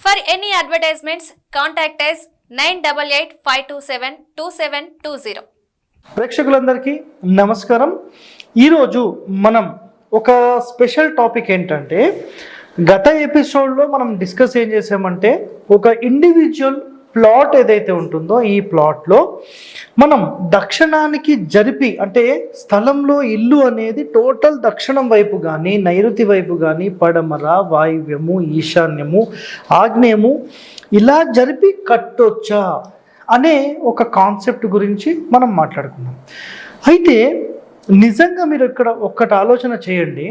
For any advertisements contact is nine double eight five two seven two seven two zero ప్రేక్షకులందరికీ నమస్కారం. ఈరోజు మనం ఒక స్పెషల్ టాపిక్ ఏంటంటే గత ఎపిసోడ్లో మనం డిస్కస్ ఏం చేసామంటే ఒక ఇండివిజువల్ ప్లాట్ ఏదైతే ఉంటుందో ఈ ప్లాట్లో మనం దక్షిణానికి జరిపి అంటే స్థలంలో ఇల్లు అనేది టోటల్ దక్షిణం వైపు కానీ నైరుతి వైపు కానీ పడమర వాయువ్యము ఈశాన్యము ఆగ్నేయము ఇలా జరిపి కట్టొచ్చా అనే ఒక కాన్సెప్ట్ గురించి మనం మాట్లాడుకున్నాం అయితే నిజంగా మీరు ఇక్కడ ఒక్కటి ఆలోచన చేయండి.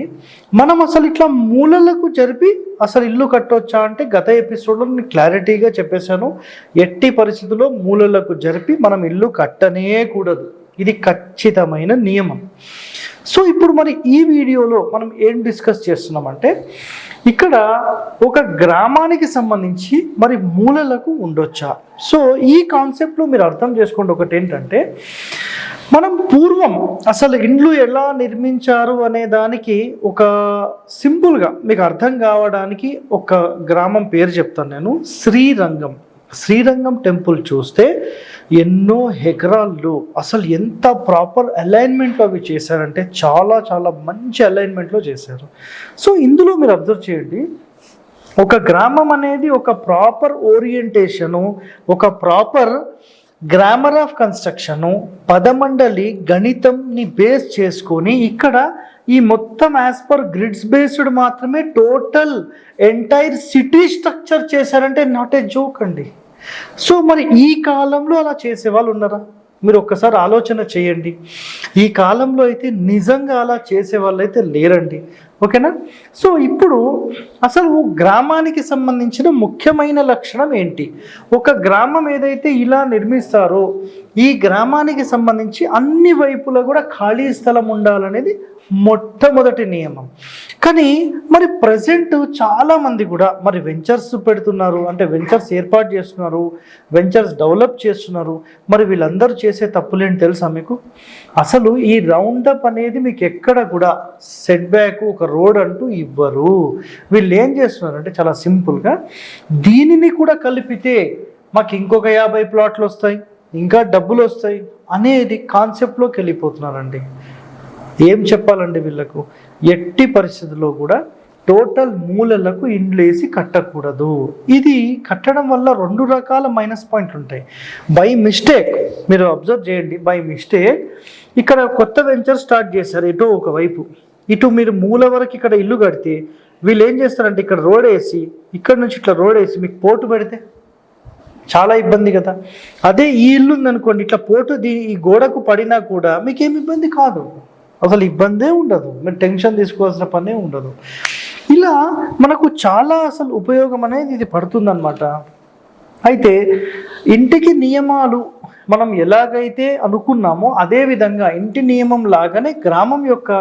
మనం అసలు ఇట్లా మూలలకు జరిపి అసలు ఇల్లు కట్టొచ్చా అంటే గత ఎపిసోడ్లో నేను క్లారిటీగా చెప్పేశాను. ఎట్టి పరిస్థితుల్లో మూలలకు జరిపి మనం ఇల్లు కట్టనే కూడదు. ఇది ఖచ్చితమైన నియమం. సో ఇప్పుడు మరి ఈ వీడియోలో మనం ఏం డిస్కస్ చేస్తున్నామంటే ఇక్కడ ఒక గ్రామానికి సంబంధించి మరి మూలలకు ఉండొచ్చా? సో ఈ కాన్సెప్ట్లో మీరు అర్థం చేసుకోండి ఒకటి ఏంటంటే మనం పూర్వం అసలు ఇండ్లు ఎలా నిర్మించారు అనే దానికి ఒక సింపుల్గా మీకు అర్థం కావడానికి ఒక గ్రామం పేరు చెప్తాను నేను. శ్రీరంగం. శ్రీరంగం టెంపుల్ చూస్తే ఎన్నో ఎకరాల్లో అసలు ఎంత ప్రాపర్ అలైన్మెంట్లో అవి చేశారంటే చాలా చాలా మంచి అలైన్మెంట్లో చేశారు. సో ఇందులో మీరు అబ్జర్వ్ చేయండి. ఒక గ్రామం అనేది ఒక ప్రాపర్ ఓరియంటేషను ఒక ప్రాపర్ గ్రామర్ ఆఫ్ కన్స్ట్రక్షను పదమండలి గణితంని బేస్ చేసుకొని ఇక్కడ ఈ మొత్తం యాజ్ పర్ గ్రిడ్స్ బేస్డ్ మాత్రమే టోటల్ ఎంటైర్ సిటీ స్ట్రక్చర్ చేశారంటే నాట్ ఏ జోక్ అండి. సో మరి ఈ కాలంలో అలా చేసే వాళ్ళు ఉన్నారా? మీరు ఒక్కసారి ఆలోచన చేయండి. ఈ కాలంలో అయితే నిజంగా అలా చేసే వాళ్ళు అయితే లేరండి. ఓకేనా? సో ఇప్పుడు అసలు గ్రామానికి సంబంధించిన ముఖ్యమైన లక్షణం ఏంటి? ఒక గ్రామం ఏదైతే ఇలా నిర్మిస్తారో ఈ గ్రామానికి సంబంధించి అన్ని వైపులా కూడా ఖాళీ స్థలం ఉండాలనేది మొట్టమొదటి నియమం. కానీ మరి ప్రజెంట్ చాలామంది కూడా మరి వెంచర్స్ పెడుతున్నారు. అంటే వెంచర్స్ ఏర్పాటు చేస్తున్నారు. వెంచర్స్ డెవలప్ చేస్తున్నారు. మరి వీళ్ళందరూ చేసే తప్పులేంటి తెలుసా మీకు? అసలు ఈ రౌండప్ అనేది మీకు ఎక్కడ కూడా సెట్ బ్యాక్ ఒక రోడ్ అంటూ ఇవ్వరు. వీళ్ళు ఏం చేస్తున్నారంటే చాలా సింపుల్గా దీనిని కూడా కలిపితే మాకు ఇంకొక యాభై ప్లాట్లు వస్తాయి. ఇంకా డబ్బులు వస్తాయి. అనేది కాన్సెప్ట్లోకి వెళ్ళిపోతున్నారండి. ఏం చెప్పాలండి వీళ్ళకు? ఎట్టి పరిస్థితుల్లో కూడా టోటల్ మూలలకు ఇండ్లేసి కట్టకూడదు. ఇది కట్టడం వల్ల రెండు రకాల మైనస్ పాయింట్లు ఉంటాయి. బై మిస్టేక్ మీరు అబ్జర్వ్ చేయండి బై మిస్టేక్ ఇక్కడ కొత్త వెంచర్ స్టార్ట్ చేశారు ఇటు ఒకవైపు ఇటు మీరు మూల వరకు ఇక్కడ ఇల్లు కడితే వీళ్ళు ఏం చేస్తారంటే ఇక్కడ రోడ్ వేసి ఇక్కడ నుంచి ఇట్లా రోడ్ వేసి మీకు పోటు పెడితే చాలా ఇబ్బంది కదా. అదే ఈ ఇల్లు ఉందనుకోండి ఇట్లా పోటు దీ ఈ గోడకు పడినా కూడా మీకేం ఇబ్బంది కాదు. అసలు ఇబ్బందే ఉండదు. మీరు టెన్షన్ తీసుకోవాల్సిన పనే ఉండదు. ఇలా మనకు చాలా అసలు ఉపయోగం అనేది ఇది పడుతుందన్నమాట. అయితే ఇంటికి నియమాలు మనం ఎలాగైతే అనుకున్నామో అదే విధంగా ఇంటి నియమం లాగానే గ్రామం యొక్క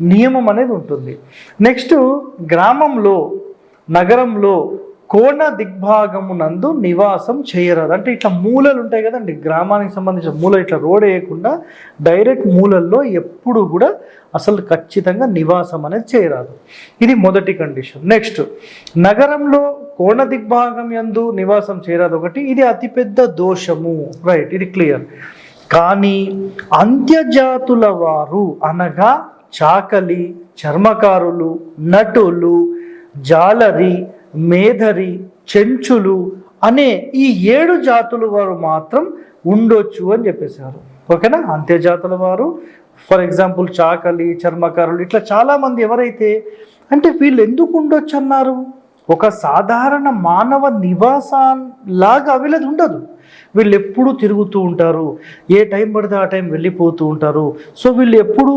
నియమం అనేది ఉంటుంది. నెక్స్ట్ గ్రామంలో నగరంలో కోణ దిగ్భాగమునందు నివాసం చేయరాదు. అంటే ఇట్లా మూలలు ఉంటాయి కదండి. గ్రామానికి సంబంధించిన మూల ఇట్లా రోడ్ వేయకుండా డైరెక్ట్ మూలల్లో ఎప్పుడు కూడా అసలు ఖచ్చితంగా నివాసం అనేది చేయరాదు. ఇది మొదటి కండిషన్. నెక్స్ట్ నగరంలో కోణ దిగ్భాగం యందు నివాసం చేయరాదు ఒకటి ఇది అతిపెద్ద దోషము. రైట్ ఇది క్లియర్. కానీ అంత్యజాతుల వారు అనగా చాకలి చర్మకారులు నటులు జాలరి మేధరి చెంచులు అనే ఈ ఏడు జాతుల వారు మాత్రం ఉండొచ్చు అని చెప్పేశారు. ఓకేనా? అంత్యజాతుల వారు ఫర్ ఎగ్జాంపుల్ చాకలి చర్మకారులు ఇట్లా చాలామంది ఎవరైతే అంటే వీళ్ళు ఎందుకు ఉండొచ్చు అన్నారు? ఒక సాధారణ మానవ నివాసం లాగా వీళ్ళది ఉండదు. వీళ్ళు ఎప్పుడూ తిరుగుతూ ఉంటారు ఏ టైం పడితే ఆ టైం వెళ్ళిపోతూ ఉంటారు. సో వీళ్ళు ఎప్పుడూ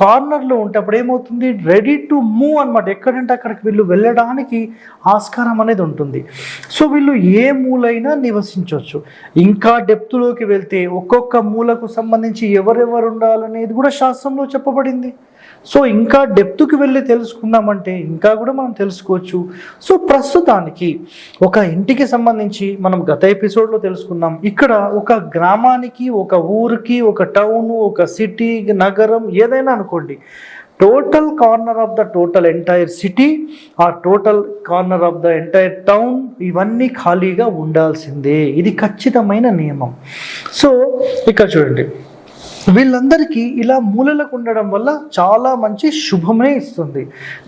కార్నర్లో ఉంటేప్పుడు ఏమవుతుంది? రెడీ టు మూవ్ అనమాట ఎక్కడంటే అక్కడికి వీళ్ళు వెళ్ళడానికి ఆస్కారం అనేది ఉంటుంది. సో వీళ్ళు ఏ మూలైనా నివసించవచ్చు ఇంకా డెప్త్లోకి వెళ్తే ఒక్కొక్క మూలకు సంబంధించి ఎవరెవరు ఉండాలనేది కూడా శాస్త్రంలో చెప్పబడింది. సో ఇంకా డెప్త్కి వెళ్ళి తెలుసుకుందామంటే ఇంకా కూడా మనం తెలుసుకోవచ్చు. సో ప్రస్తుతానికి ఒక ఇంటికి సంబంధించి మనం గత ఎపిసోడ్లో తెలుసుకున్నాం. ఇక్కడ ఒక గ్రామానికి ఒక ఊరికి ఒక టౌన్ ఒక సిటీ నగరం ఏదైనా అనుకోండి. Total corner of the total entire city ఆ total corner of the entire town ఇవన్నీ ఖాళీగా ఉండాల్సిందే. ఇది ఖచ్చితమైన నియమం. సో ఇక్కడ చూడండి. వీళ్ళందరికీ ఇలా మూలలకు ఉండడం వల్ల చాలా మంచి శుభమే ఇస్తుంది.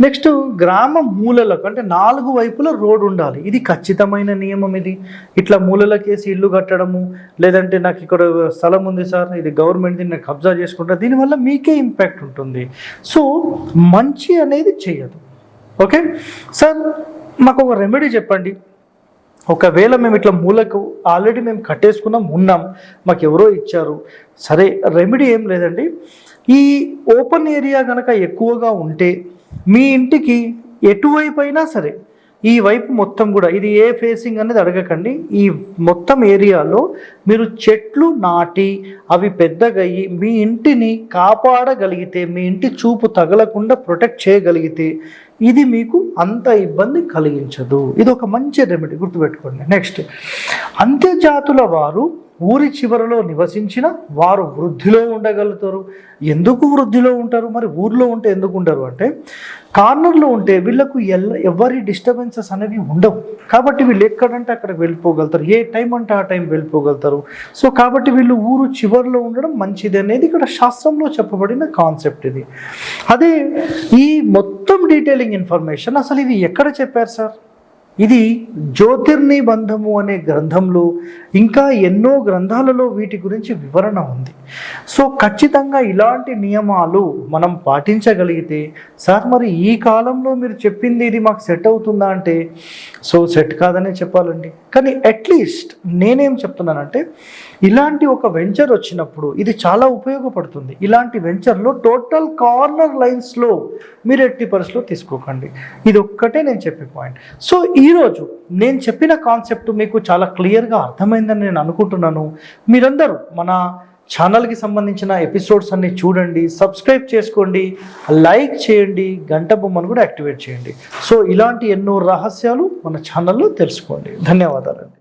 నెక్స్ట్ గ్రామ మూలలకు అంటే నాలుగు వైపుల రోడ్డు ఉండాలి. ఇది ఖచ్చితమైన నియమం ఇది. ఇట్లా మూలలకేసి ఇల్లు కట్టడము లేదంటే నాకు ఇక్కడ స్థలం ఉంది సార్ ఇది గవర్నమెంట్ దీన్ని కబ్జా చేసుకుంటా దీనివల్ల మీకే ఇంపాక్ట్ ఉంటుంది. సో మంచి అనేది చేయదు. ఓకే? సార్ మాకు ఒక రెమెడీ చెప్పండి. ఒకవేళ మేము ఇట్లా మూలకు ఆల్రెడీ మేము కట్టేసుకున్నాం ఉన్నాం మాకు ఎవరో ఇచ్చారు. సరే రెమెడీ ఏం లేదండి. ఈ ఓపెన్ ఏరియా కనుక ఎక్కువగా ఉంటే మీ ఇంటికి ఎటువైపు అయినా సరే ఈ వైపు మొత్తం కూడా ఇది ఏ ఫేసింగ్ అనేది అడగకండి. ఈ మొత్తం ఏరియాలో మీరు చెట్లు నాటి అవి పెద్దగయ్యి మీ ఇంటిని కాపాడగలిగితే మీ ఇంటి చూపు తగలకుండా ప్రొటెక్ట్ చేయగలిగితే ఇది మీకు అంత ఇబ్బంది కలిగించదు. ఇది ఒక మంచి రెమెడీ గుర్తుపెట్టుకోండి. నెక్స్ట్ అంత్యజాతుల వారు ఊరి చివరలో నివసించిన వారు వృద్ధిలో ఉండగలుగుతారు. ఎందుకు వృద్ధిలో ఉంటారు? మరి ఊర్లో ఉంటే ఎందుకు ఉండరు? అంటే కార్నర్లో ఉంటే వీళ్ళకు ఎల్ల ఎవరి డిస్టర్బెన్సెస్ అనేవి ఉండవు. కాబట్టి వీళ్ళు ఎక్కడంటే అక్కడికి వెళ్ళిపోగలుగుతారు. ఏ టైం అంటే ఆ టైం వెళ్ళిపోగలుగుతారు. సో కాబట్టి వీళ్ళు ఊరు చివరిలో ఉండడం మంచిది అనేది ఇక్కడ శాస్త్రంలో చెప్పబడిన కాన్సెప్ట్ ఇది. అదే ఈ మొత్తం డీటెయిలింగ్ ఇన్ఫర్మేషన్ అసలు ఇది ఎక్కడ చెప్పారు సార్? ఇది జ్యోతిర్నిబంధము అనే గ్రంథంలో ఇంకా ఎన్నో గ్రంథాలలో వీటి గురించి వివరణ ఉంది. సో ఖచ్చితంగా ఇలాంటి నియమాలు మనం పాటించగలిగితే సార్ మరి ఈ కాలంలో మీరు చెప్పింది ఇది మాకు సెట్ అవుతుందా అంటే సో సెట్ కాదనే చెప్పాలండి. కానీ అట్లీస్ట్ నేనేం చెప్తున్నానంటే ఇలాంటి ఒక వెంచర్ వచ్చినప్పుడు ఇది చాలా ఉపయోగపడుతుంది. ఇలాంటి వెంచర్లో టోటల్ కార్నర్ లైన్స్లో మీరు ఎట్టి పరిస్థితిలో తీసుకోకండి. ఇది ఒక్కటే నేను చెప్పే పాయింట్. సో ఈరోజు నేను చెప్పిన కాన్సెప్ట్ మీకు చాలా క్లియర్గా అర్థమైందని నేను అనుకుంటున్నాను. మీరందరూ మన ఛానల్కి సంబంధించిన ఎపిసోడ్స్ అన్ని చూడండి సబ్స్క్రైబ్ చేసుకోండి లైక్ చేయండి గంట బొమ్మను కూడా యాక్టివేట్ చేయండి. సో ఇలాంటి ఎన్నో రహస్యాలు మన ఛానల్లో తెలుసుకోండి. ధన్యవాదాలండి.